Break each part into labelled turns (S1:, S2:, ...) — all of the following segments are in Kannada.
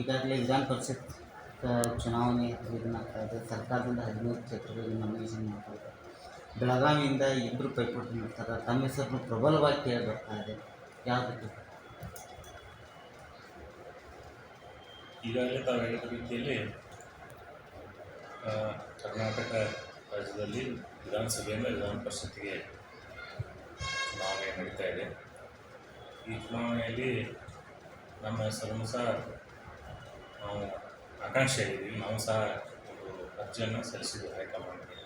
S1: ಈಗಾಗಲೇ ವಿಧಾನ ಪರಿಷತ್ ಚುನಾವಣೆ ಇದನ್ನಾಗ್ತಾ ಇದೆ ಸರ್ಕಾರದಿಂದ ಹದಿಮೂರು ಕ್ಷೇತ್ರಗಳಿಗೆ ನಾಮಿನೇಷನ್ ಮಾಡ್ತಾ ಇದೆ ಬೆಳಗಾವಿಯಿಂದ ಇಬ್ಬರು ಪೈಪೋಟಿ ಮಾಡ್ತಾರೆ. ತಮ್ಮ ಹೆಸರನ್ನು ಪ್ರಬಲವಾಗಿ ಕೇಳಿ ಬರ್ತಾ ಇದೆ. ಯಾವುದಕ್ಕೆ
S2: ಈಗಾಗಲೇ ತಾವು ಹೇಳಿದ ರೀತಿಯಲ್ಲಿ ಕರ್ನಾಟಕ ರಾಜ್ಯದಲ್ಲಿ ವಿಧಾನಸಭೆಯಿಂದ ವಿಧಾನ ಪರಿಷತ್ತಿಗೆ ಚುನಾವಣೆ ನಡೀತಾ ಇದೆ. ಈ ಚುನಾವಣೆಯಲ್ಲಿ ನಮ್ಮ ಹೆಸರನ್ನು ಸಹ ನಾವು ಆಕಾಂಕ್ಷೆಯಾಗಿದ್ದೀವಿ ನಾವು ಸಹ ಒಂದು ಅರ್ಜಿಯನ್ನು ಸಲ್ಲಿಸಿದ್ದೀವಿ ಹೈಕಮಾಂಡ್ಗೆ.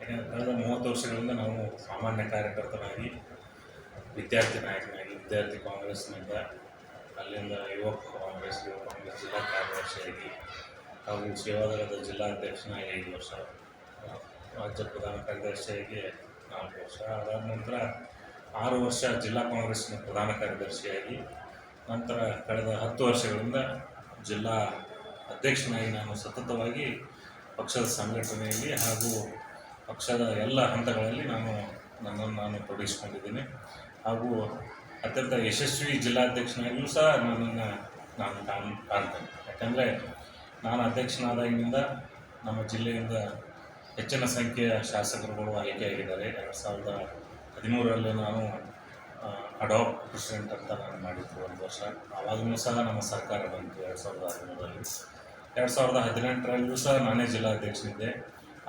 S2: ಯಾಕಂದರೆ ಕಳೆದ ಮೂವತ್ತು ವರ್ಷಗಳಿಂದ ನಾವು ಸಾಮಾನ್ಯ ಕಾರ್ಯಕರ್ತನಾಗಿ ವಿದ್ಯಾರ್ಥಿ ನಾಯಕನಾಗಿ, ವಿದ್ಯಾರ್ಥಿ ಕಾಂಗ್ರೆಸ್ನಿಂದ ಅಲ್ಲಿಂದ ಯುವಕ ಕಾಂಗ್ರೆಸ್, ಯುವ ಕಾಂಗ್ರೆಸ್ ಜಿಲ್ಲಾ ಕಾರ್ಯದರ್ಶಿಯಾಗಿ ಹಾಗೂ ಸೇವಾದಳದ ಜಿಲ್ಲಾಧ್ಯಕ್ಷನಾಗಿ ಐದು ವರ್ಷ, ರಾಜ್ಯ ಪ್ರಧಾನ ಕಾರ್ಯದರ್ಶಿಯಾಗಿ ನಾಲ್ಕು ವರ್ಷ. ಅದಾದ ನಂತರ ಆರು ವರ್ಷ ಜಿಲ್ಲಾ ಕಾಂಗ್ರೆಸ್ನ ಪ್ರಧಾನ ಕಾರ್ಯದರ್ಶಿಯಾಗಿ, ನಂತರ ಕಳೆದ ಹತ್ತು ವರ್ಷಗಳಿಂದ ಜಿಲ್ಲಾ ಅಧ್ಯಕ್ಷನಾಗಿ ನಾನು ಸತತವಾಗಿ ಪಕ್ಷದ ಸಂಘಟನೆಯಲ್ಲಿ ಹಾಗೂ ಪಕ್ಷದ ಎಲ್ಲ ಹಂತಗಳಲ್ಲಿ ನಾನು ನನ್ನನ್ನು ನಾನು ತೊಡಗಿಸ್ಕೊಂಡಿದ್ದೀನಿ. ಹಾಗೂ ಅತ್ಯಂತ ಯಶಸ್ವಿ ಜಿಲ್ಲಾಧ್ಯಕ್ಷನಾಗಿಯೂ ಸಹ ನನ್ನನ್ನು ನಾನು ಕಾಣ್, ಕಾಣ್ತೇನೆ. ಯಾಕಂದರೆ ನಾನು ಅಧ್ಯಕ್ಷನಾದಾಗಿನಿಂದ ನಮ್ಮ ಜಿಲ್ಲೆಯಿಂದ ಹೆಚ್ಚಿನ ಸಂಖ್ಯೆಯ ಶಾಸಕರುಗಳು ಆಯ್ಕೆಯಾಗಿದ್ದಾರೆ. ಎರಡು ಸಾವಿರದ ಹದಿಮೂರರಲ್ಲಿ ನಾನು ಅಡಾಪ್ ಪ್ರೆಸಿಡೆಂಟ್ ಅಂತ ನಾನು ಮಾಡಿದ್ದು ಒಂದು ವರ್ಷ. ಆವಾಗಲೂ ಸಹ ನಮ್ಮ ಸರ್ಕಾರ ಬಂತು ಎರಡು ಸಾವಿರದ ಹದಿಮೂರರಲ್ಲಿ. ಎರಡು ಸಾವಿರದ ಹದಿನೆಂಟರಲ್ಲೂ ಸಹ ನಾನೇ ಜಿಲ್ಲಾಧ್ಯಕ್ಷನಿದ್ದೆ.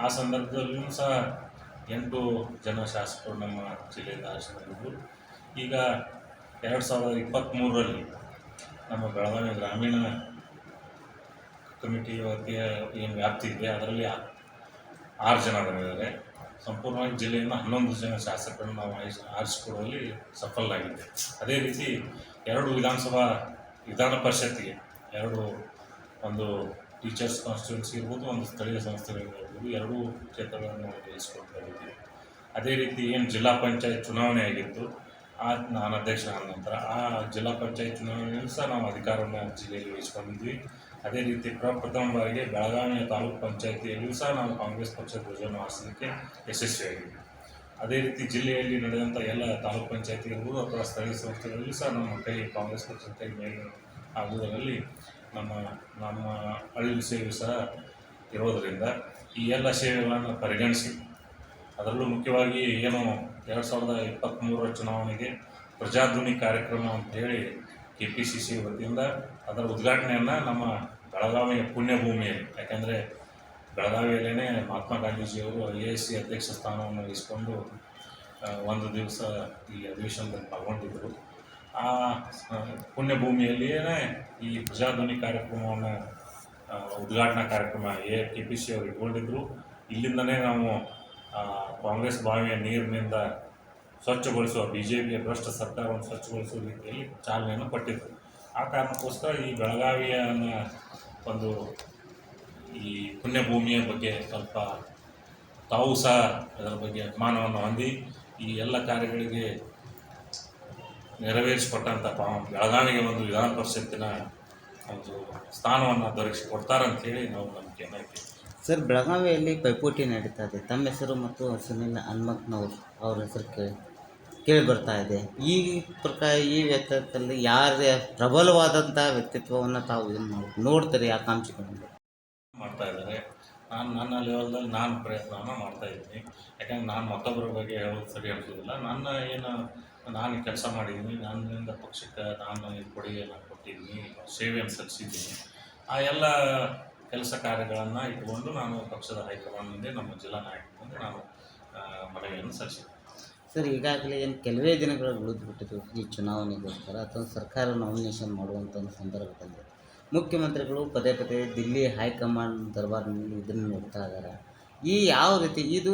S2: ಆ ಸಂದರ್ಭದಲ್ಲೂ ಸಹ ಎಂಟು ಜನ ಶಾಸಕರು ನಮ್ಮ ಜಿಲ್ಲೆಯಿಂದ ಆರಿಸಿ ಈಗ ಎರಡು ಸಾವಿರದ ಇಪ್ಪತ್ತ್ಮೂರರಲ್ಲಿ ನಮ್ಮ ಬೆಳಗಾವಿ ಗ್ರಾಮೀಣ ಕಮಿಟಿ ವತಿಯ ಏನು ವ್ಯಾಪ್ತಿ ಇದೆ, ಅದರಲ್ಲಿ ಆರು ಜನ ಬಂದಿದ್ದಾರೆ. ಸಂಪೂರ್ಣವಾಗಿ ಜಿಲ್ಲೆಯನ್ನು ಹನ್ನೊಂದು ಜನ ಶಾಸಕರನ್ನು ನಾವು ಆಯ್ಸ್- ಆರಿಸಿಕೊಡುವಲ್ಲಿ ಸಫಲರಾಗಿದ್ದೆ ಅದೇ ರೀತಿ ಎರಡು ವಿಧಾನಸಭಾ ವಿಧಾನ ಪರಿಷತ್ತಿಗೆ ಎರಡು ಒಂದು ಟೀಚರ್ಸ್ ಕಾನ್ಸ್ಟಿಟ್ಯೂನ್ಸಿ ಇರ್ಬೋದು, ಒಂದು ಸ್ಥಳೀಯ ಸಂಸ್ಥೆಗಳಿರ್ಬೋದು ಎರಡೂ ಕ್ಷೇತ್ರಗಳನ್ನು ನಾವು ಗೆಲ್ಲಿಸ್ಕೊಳ್ತಾ ಅದೇ ರೀತಿ ಏನು ಜಿಲ್ಲಾ ಪಂಚಾಯತ್ ಚುನಾವಣೆ ಆಗಿತ್ತು ಆ ನಾನು ಅಧ್ಯಕ್ಷ ಆದ ನಂತರ ಆ ಜಿಲ್ಲಾ ಪಂಚಾಯತ್ನಲ್ಲಿ ಸಹ ನಾವು ಅಧಿಕಾರವನ್ನು ಜಿಲ್ಲೆಯಲ್ಲಿ ವಹಿಸ್ಕೊಂಡಿದ್ವಿ. ಅದೇ ರೀತಿ ಪ್ರಪ್ರಥಮ ಬಾರಿಗೆ ಬೆಳಗಾವಿಯ ತಾಲೂಕು ಪಂಚಾಯತಿಯಲ್ಲಿಯೂ ಸಹ ನಾವು ಕಾಂಗ್ರೆಸ್ ಪಕ್ಷದ ಧ್ವಜವನ್ನು ಹಾರಿಸಲಿಕ್ಕೆ ಯಶಸ್ವಿಯಾಗಿದ್ವಿ. ಅದೇ ರೀತಿ ಜಿಲ್ಲೆಯಲ್ಲಿ ನಡೆದಂಥ ಎಲ್ಲ ತಾಲೂಕು ಪಂಚಾಯತಿ ಇರ್ಬೋದು ಅಥವಾ ಸ್ಥಳೀಯ ಸಂಸ್ಥೆಗಳಲ್ಲಿ ಸಹ ನಮ್ಮ ಕೈ, ಕಾಂಗ್ರೆಸ್ ಪಕ್ಷದ ಕೈ ಮೇಲೆ ಆಗುವುದರಲ್ಲಿ ನಮ್ಮ ನಮ್ಮ ಹಳ್ಳಿ ಸೇವೆ ಸಹ ಇರೋದರಿಂದ ಈ ಎಲ್ಲ ಸೇವೆಗಳನ್ನು ಪರಿಗಣಿಸಿ, ಅದರಲ್ಲೂ ಮುಖ್ಯವಾಗಿ ಏನು ಎರಡು ಸಾವಿರದ ಇಪ್ಪತ್ತ್ಮೂರರ ಚುನಾವಣೆಗೆ ಪ್ರಜಾಧ್ವನಿ ಕಾರ್ಯಕ್ರಮ ಅಂತ ಹೇಳಿ ಕೆ ಪಿ ಸಿ ಸಿ ವತಿಯಿಂದ ಅದರ ಉದ್ಘಾಟನೆಯನ್ನು ನಮ್ಮ ಬೆಳಗಾವಿಯ ಪುಣ್ಯಭೂಮಿಯಲ್ಲಿ. ಯಾಕೆಂದರೆ ಬೆಳಗಾವಿಯಲ್ಲೇ ಮಹಾತ್ಮ ಗಾಂಧೀಜಿಯವರು ಐ ಎ ಎಸ್ ಸಿ ಅಧ್ಯಕ್ಷ ಸ್ಥಾನವನ್ನು ವಹಿಸಿಕೊಂಡು ಒಂದು ದಿವಸ ಈ ಅಧಿವೇಶನದಲ್ಲಿ ಪಾಲ್ಗೊಂಡಿದ್ದರು. ಆ ಪುಣ್ಯಭೂಮಿಯಲ್ಲಿಯೇ ಈ ಪ್ರಜಾಧ್ವನಿ ಕಾರ್ಯಕ್ರಮವನ್ನು ಉದ್ಘಾಟನಾ ಕಾರ್ಯಕ್ರಮ ಎ ಕೆ ಪಿ ಸಿ ಅವರು ಇಟ್ಕೊಂಡಿದ್ದರು ಇಲ್ಲಿಂದನೇ ನಾವು ಕಾಂಗ್ರೆಸ್ ಬಾವಿಯ ನೀರಿನಿಂದ ಸ್ವಚ್ಛಗೊಳಿಸುವ ಬಿ ಜೆ ಪಿಯ ಭ್ರಷ್ಟ ಸರ್ಕಾರವನ್ನು ಸ್ವಚ್ಛಗೊಳಿಸುವ ರೀತಿಯಲ್ಲಿ ಚಾಲನೆಯನ್ನು ಕೊಟ್ಟಿತ್ತು ಆ ಕಾರಣಕ್ಕೋಸ್ಕರ ಈ ಬೆಳಗಾವಿಯ ಒಂದು ಈ ಪುಣ್ಯಭೂಮಿಯ ಬಗ್ಗೆ ಸ್ವಲ್ಪ ತಾವು ಸಹ ಅದರ ಬಗ್ಗೆ ಅಭಿಮಾನವನ್ನು ಹೊಂದಿ ಈ ಎಲ್ಲ ಕಾರ್ಯಗಳಿಗೆ ನೆರವೇರಿಸಿಕೊಟ್ಟಂಥ ಬೆಳಗಾವಿಗೆ ಒಂದು ವಿಧಾನ ಪರಿಷತ್ತಿನ ಒಂದು ಸ್ಥಾನವನ್ನು ದೊರಕಿಸಿಕೊಡ್ತಾರಂತೇಳಿ ನಾವು ನಂಬಿಕೆಯನ್ನು
S1: ಸರ್, ಬೆಳಗಾವಿಯಲ್ಲಿ ಪೈಪೋಟಿ ನಡೀತಾ ಇದೆ. ತಮ್ಮ ಹೆಸರು ಮತ್ತು ಸುನಿಲ್ ಹನುಮಕ್ನವ್ರು ಅವ್ರ ಹೆಸರು ಕೇಳಿ ಕೇಳಿ ಬರ್ತಾ ಇದೆ. ಈ ಪ್ರಕಾರ, ಈ ವ್ಯಕ್ತಿತ್ವದಲ್ಲಿ ಯಾರೇ ಪ್ರಬಲವಾದಂಥ ವ್ಯಕ್ತಿತ್ವವನ್ನು ತಾವು ಏನು ಮಾಡಿ ನೋಡ್ತೀರಿ, ಆಕಾಂಕ್ಷಿಗಳನ್ನು?
S2: ಮಾಡ್ತಾ ಇದ್ದಾರೆ. ನಾನು, ನನ್ನ ಲೆವೆಲ್ದಲ್ಲಿ ನಾನು ಪ್ರಯತ್ನವನ್ನು ಮಾಡ್ತಾ ಇದ್ದೀನಿ. ಯಾಕಂದ್ರೆ ನಾನು ಮತ್ತೊಬ್ಬರ ಬಗ್ಗೆ ಹೇಳೋದು ಸರಿ ಅನಿಸೋದಿಲ್ಲ. ನನ್ನ ಏನು, ನಾನು ಕೆಲಸ ಮಾಡಿದ್ದೀನಿ. ನನ್ನಿಂದ ಪಕ್ಷಕ್ಕೆ ನಾನು ಕೊಡುಗೆಯನ್ನು ಕೊಟ್ಟಿದ್ದೀನಿ. ಸೇವೆಯನ್ನು ಸಲ್ಲಿಸಿದ್ದೀನಿ ಆ ಎಲ್ಲ ಕೆಲಸ ಕಾರ್ಯಗಳನ್ನು ಇಟ್ಟುಕೊಂಡು ನಾನು ಪಕ್ಷದ ಹೈಕಮಾಂಡ್ ಮುಂದೆ ನಮ್ಮ ಜಿಲ್ಲಾ ನಾಯಕರ ಮುಂದೆ ನಾನು ಮನವಿಯನ್ನು ಸಲ್ಲಿಸಿದ್ದೆ.
S1: ಸರ್ ಈಗಾಗಲೇ ಏನು ಕೆಲವೇ ದಿನಗಳು ಉಳಿದು ಬಿಟ್ಟಿದ್ದು ಈ ಚುನಾವಣೆಗೋಸ್ಕರ ಅಥವಾ ಸರ್ಕಾರ ನಾಮಿನೇಷನ್ ಮಾಡುವಂಥ ಒಂದು ಸಂದರ್ಭದಲ್ಲಿ ಮುಖ್ಯಮಂತ್ರಿಗಳು ಪದೇ ಪದೇ ದಿಲ್ಲಿ ಹೈಕಮಾಂಡ್ ದರ್ಬಾರ್ನಲ್ಲಿ ಇದನ್ನು ನೋಡ್ತಾ ಇದ್ದಾರೆ. ಈ ಯಾವ ರೀತಿ ಇದು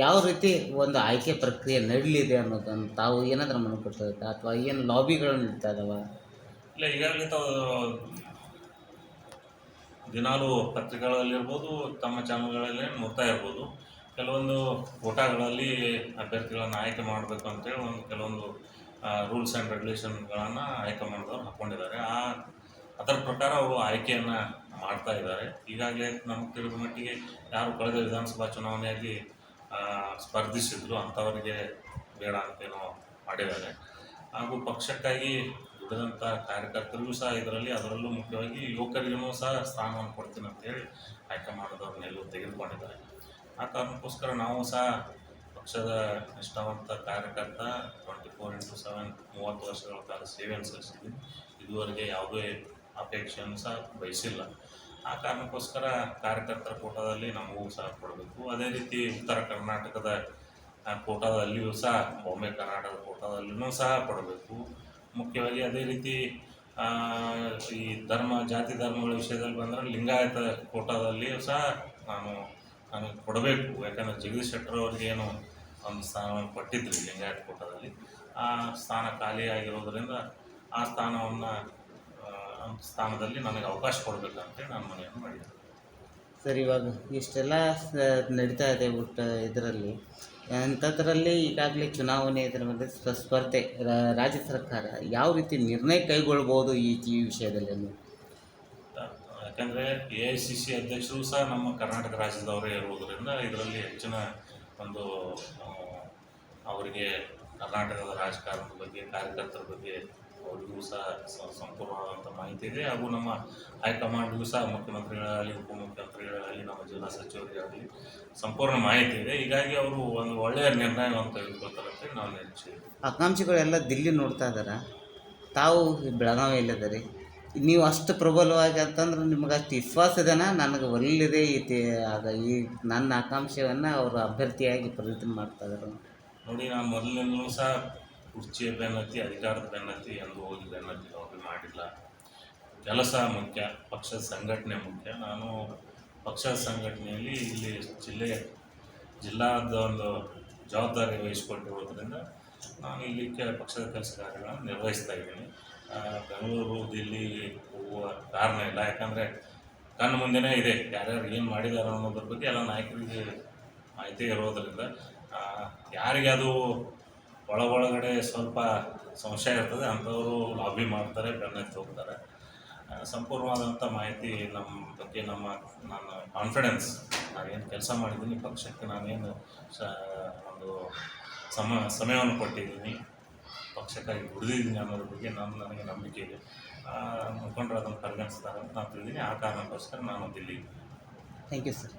S1: ಯಾವ ರೀತಿ ಒಂದು ಆಯ್ಕೆ ಪ್ರಕ್ರಿಯೆ ನಡೀಲಿದೆ ಅನ್ನೋದನ್ನು ತಾವು ಏನಾದರೂ ಮನಕೊಡ್ತಾ ಅಥವಾ ಏನು ಲಾಬಿಗಳು ನಡೀತಾ ಇದ್ದಾವೆ
S2: ಇಲ್ಲ ಈಗಾಗಲೇ ತಾವು ದಿನಾಲು ಪತ್ರಿಕೆಗಳಲ್ಲಿರ್ಬೋದು ತಮ್ಮ ಚಾನಲ್ಗಳಲ್ಲಿ ನೋಡ್ತಾ ಇರ್ಬೋದು. ಕೆಲವೊಂದು ಕೋಟಾಗಳಲ್ಲಿ ಅಭ್ಯರ್ಥಿಗಳನ್ನು ಆಯ್ಕೆ ಮಾಡಬೇಕು ಅಂತೇಳಿ ಒಂದು ಕೆಲವೊಂದು ರೂಲ್ಸ್ ಆ್ಯಂಡ್ ರೆಗ್ಯುಲೇಷನ್ಗಳನ್ನು ಆಯ್ಕೆ ಮಾಡಿದವರು ಹಾಕ್ಕೊಂಡಿದ್ದಾರೆ ಆ, ಅದರ ಪ್ರಕಾರ ಅವರು ಆಯ್ಕೆಯನ್ನು ಮಾಡ್ತಾ ಇದ್ದಾರೆ. ಈಗಾಗಲೇ ನಮ್ಗೆ ತಿಳಿದ ಮಟ್ಟಿಗೆ ಯಾರು ಕಳೆದ ವಿಧಾನಸಭಾ ಚುನಾವಣೆಯಲ್ಲಿ ಸ್ಪರ್ಧಿಸಿದ್ರು ಅಂಥವರಿಗೆ ಬೇಡ ಅಂತೇನೋ ಮಾಡಿದ್ದಾರೆ. ಹಾಗೂ ಪಕ್ಷಕ್ಕಾಗಿ ದುಡಿದಂಥ ಕಾರ್ಯಕರ್ತರಿಗೂ ಸಹ ಇದರಲ್ಲಿ ಅದರಲ್ಲೂ ಮುಖ್ಯವಾಗಿ ಯುವಕರಿಗೂ ಸಹ ಸ್ಥಾನವನ್ನು ಕೊಡ್ತೀನಿ ಅಂತೇಳಿ ಹೈಕಮಾಂಡದವ್ರನ್ನೆಲ್ಲೂ ತೆಗೆದುಕೊಂಡಿದ್ದಾರೆ. ಆ ಕಾರಣಕ್ಕೋಸ್ಕರ ನಾವು ಸಹ ಪಕ್ಷದ ನಿಷ್ಠಾವಂತ ಕಾರ್ಯಕರ್ತ ಟ್ವೆಂಟಿ ಫೋರ್ ಇಂಟು ಸೆವೆನ್ ಮೂವತ್ತು ವರ್ಷಗಳ ಕಾಲ ಸೇವೆ ಸಲ್ಲಿಸಿದ್ದೀನಿ ಇದುವರೆಗೆ ಯಾವುದೇ ಅಪೇಕ್ಷೆಯನ್ನು ಸಹ ಬಯಸಿಲ್ಲ. ಆ ಕಾರಣಕ್ಕೋಸ್ಕರ ಕಾರ್ಯಕರ್ತರ ಕೋಟಾದಲ್ಲಿ ನಮಗೂ ಸಹ ಕೊಡಬೇಕು. ಅದೇ ರೀತಿ ಉತ್ತರ ಕರ್ನಾಟಕದ ಕೋಟಾದಲ್ಲಿಯೂ ಸಹ, ಬಾಂಬೆ ಕರ್ನಾಟಕದ ಕೋಟಾದಲ್ಲಿಯೂ ಸಹ ಕೊಡಬೇಕು. ಮುಖ್ಯವಾಗಿ ಅದೇ ರೀತಿ ಈ ಧರ್ಮ, ಜಾತಿ ಧರ್ಮಗಳ ವಿಷಯದಲ್ಲಿ ಬಂದರೆ ಲಿಂಗಾಯತ ಕೋಟಾದಲ್ಲಿಯೂ ಸಹ ನಾನು ನನಗೆ ಕೊಡಬೇಕು. ಯಾಕಂದರೆ ಜಗದೀಶ್ ಶೆಟ್ಟರ್ ಅವ್ರಿಗೆ ಏನು ಒಂದು ಸ್ಥಾನವನ್ನು ಕೊಟ್ಟಿದ್ರು ಲಿಂಗಾಯತ ಕೋಟಾದಲ್ಲಿ. ಆ ಸ್ಥಾನ ಖಾಲಿಯಾಗಿರೋದರಿಂದ ಆ ಸ್ಥಾನವನ್ನು ಸ್ಥಾನದಲ್ಲಿ ನನಗೆ ಅವಕಾಶ ಕೊಡಬೇಕಂತೇಳಿ ನಾನು ಮನೆಯನ್ನು ಮಾಡಿದ್ದೆ
S1: ಸರ್ ಇವಾಗ ಇಷ್ಟೆಲ್ಲ ನಡೀತಾ ಇದೆ ಊಟ ಇದರಲ್ಲಿ. ಅಂಥದ್ರಲ್ಲಿ ಈಗಾಗಲೇ ಚುನಾವಣೆ ಇದರ ಸ್ಪ- ಸ್ಪರ್ಧೆ ರಾಜ್ಯ ಸರ್ಕಾರ ಯಾವ ರೀತಿ ನಿರ್ಣಯ ಕೈಗೊಳ್ಬೋದು ಈ ಈ ವಿಷಯದಲ್ಲಿ?
S2: ಯಾಕಂದರೆ ಎ ಐ ಸಿ ಸಿ ಅಧ್ಯಕ್ಷರು ಸಹ ನಮ್ಮ ಕರ್ನಾಟಕ ರಾಜ್ಯದವರೇ ಇರುವುದರಿಂದ ಇದರಲ್ಲಿ ಹೆಚ್ಚಿನ ಒಂದು ಅವರಿಗೆ ಕರ್ನಾಟಕದ ರಾಜಕಾರಣದ ಬಗ್ಗೆ, ಕಾರ್ಯಕರ್ತರ ಬಗ್ಗೆ ಅವರಿಗೂ ಸಹ ಸಂಪೂರ್ಣವಾದಂಥ ಮಾಹಿತಿ ಇದೆ. ಹಾಗೂ ನಮ್ಮ ಹೈಕಮಾಂಡ್ಗೂ ಸಹ ಮುಖ್ಯಮಂತ್ರಿಗಳಾಗಲಿ ಉಪಮುಖ್ಯಮಂತ್ರಿಗಳಾಗಲಿ ನಮ್ಮ ಜಿಲ್ಲಾ ಸಚಿವರಿಗಾಗಲಿ ಸಂಪೂರ್ಣ ಮಾಹಿತಿ ಇದೆ. ಹೀಗಾಗಿ ಅವರು ಒಂದು ಒಳ್ಳೆಯ ನಿರ್ಣಯವನ್ನು ತೆಗೆದುಕೊಳ್ತಾರೆ ಅಂತ ನಾವು ನಿರೀಕ್ಷೆ
S1: ಆಕಾಂಕ್ಷಿಗಳೆಲ್ಲ ದಿಲ್ಲಿ ನೋಡ್ತಾ ಇದ್ದಾರೆ? ತಾವು ಬೆಳಗಾವಿಯಲ್ಲಿದ್ದೀರಿ ನೀವು ಅಷ್ಟು ಪ್ರಬಲವಾಗಿ ಅಂತಂದ್ರೆ ನಿಮ್ಗೆ ಅಷ್ಟು ವಿಶ್ವಾಸ ಇದೆನಾ? ನನಗೆ ಒಳ್ಳೆಯದೇ ಐತಿ ಆಗ ಈ ನನ್ನ ಆಕಾಂಕ್ಷೆಯನ್ನು ಅವರು ಅಭ್ಯರ್ಥಿಯಾಗಿ ಪ್ರಯತ್ನ ಮಾಡ್ತಾ ಇದ್ದಾರೆ.
S2: ನೋಡಿ ನಾನು ಮೊದಲಿನಿಂದಲೂ ಸಹ ಕುರ್ಚಿಯ ಬೆನ್ನತ್ತಿ, ಅಧಿಕಾರದ ಬೆನ್ನತ್ತಿ ಎಂದು ಹೋಗಿ ಬೆನ್ನತ್ತಿ ನೋಡಿ ಮಾಡಿಲ್ಲ. ಕೆಲಸ ಮುಖ್ಯ ಪಕ್ಷದ ಸಂಘಟನೆ ಮುಖ್ಯ. ನಾನು ಪಕ್ಷದ ಸಂಘಟನೆಯಲ್ಲಿ ಇಲ್ಲಿ ಜಿಲ್ಲೆ, ಜಿಲ್ಲಾದ ಒಂದು ಜವಾಬ್ದಾರಿ ವಹಿಸಿಕೊಂಡಿರೋದ್ರಿಂದ ನಾನು ಇಲ್ಲಿ ಕೆ, ಪಕ್ಷದ ಕೆಲಸ ಕಾರ್ಯಗಳನ್ನು ನಿರ್ವಹಿಸ್ತಾ ಇದ್ದೀನಿ. ಬೆಂಗಳೂರು, ದಿಲ್ಲಿ ಹೋಗುವ ಕಾರಣ ಇಲ್ಲ. ಯಾಕಂದರೆ ಕಣ್ಣು ಮುಂದೆನೇ ಇದೆ ಯಾರ್ಯಾರು ಏನು ಮಾಡಿದ್ದಾರೆ ಅನ್ನೋದ್ರ ಬಗ್ಗೆ ಎಲ್ಲ ನಾಯಕರಿಗೆ ಮಾಹಿತಿ ಇರೋದರಿಂದ ಯಾರಿಗೆ ಅದು ಒಳ ಒಳಗಡೆ ಸ್ವಲ್ಪ ಸಂಶಯ ಇರ್ತದೆ, ಅಂಥವರು ಲಾಬಿ ಮಾಡ್ತಾರೆ ಬೆನ್ನತ್ತಿ ಹೋಗ್ತಾರೆ ಸಂಪೂರ್ಣವಾದಂಥ ಮಾಹಿತಿ ನಮ್ಮ ಬಗ್ಗೆ ನಮ್ಮ, ನನ್ನ ಕಾನ್ಫಿಡೆನ್ಸ್ ನಾನೇನು ಕೆಲಸ ಮಾಡಿದ್ದೀನಿ, ಪಕ್ಷಕ್ಕೆ ನಾನೇನು ಸ, ಒಂದು ಸಮ, ಸಮಯವನ್ನು ಕೊಟ್ಟಿದ್ದೀನಿ, ಪಕ್ಷಕ್ಕಾಗಿ ದುಡಿದಿದ್ದೀನಿ ಅನ್ನೋದ್ರ ಬಗ್ಗೆ ನಾನು ನನಗೆ ನಂಬಿಕೆ ಇದೆ. ಮುಖಂಡರು ಅದನ್ನು ಪರಿಗಣಿಸ್ತಾರೆ ಅಂತ ನಾನು ತಿಳಿದೀನಿ ಆ ಕಾರಣಕ್ಕೋಸ್ಕರ ನಾನು ದಿಲ್ಲಿಗೆ
S1: ಥ್ಯಾಂಕ್ ಯು ಸರ್